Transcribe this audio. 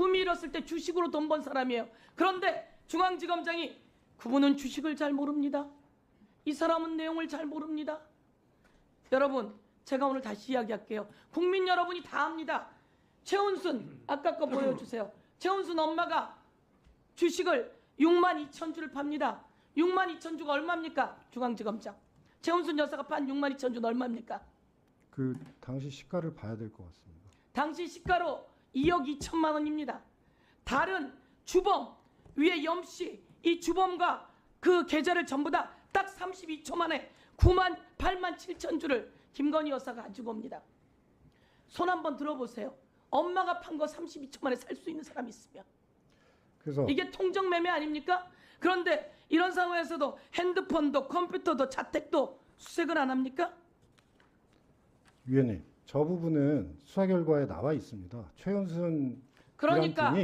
구미 잃었을 때 주식으로 돈 번 사람이에요. 그런데 중앙지검장이 그분은 주식을 잘 모릅니다. 이 사람은 내용을 잘 모릅니다. 여러분, 제가 오늘 다시 이야기할게요. 국민 여러분이 다 압니다. 최은순, 아까 거 보여주세요. 최은순 엄마가 주식을 6만 2천 주를 팝니다. 6만 2천 주가 얼마입니까? 중앙지검장. 최은순 여사가 판 6만 2천 주는 얼마입니까? 그 당시 시가를 봐야 될 것 같습니다. 당시 시가로 2억 2천만 원입니다. 다른 주범 위에 염씨 이 주범과 그 계좌를 전부 다 딱 32초 만에 9만 8만 7천 주를 김건희 여사가 가지고 옵니다. 손 한번 들어보세요. 엄마가 판 거 32초 만에 살 수 있는 사람이 있으면 그래서 이게 통정 매매 아닙니까? 그런데 이런 상황에서도 핸드폰도 컴퓨터도 자택도 수색을 안 합니까? 위원님 저 부분은 수사 결과에 나와 있습니다. 최은순 그러니까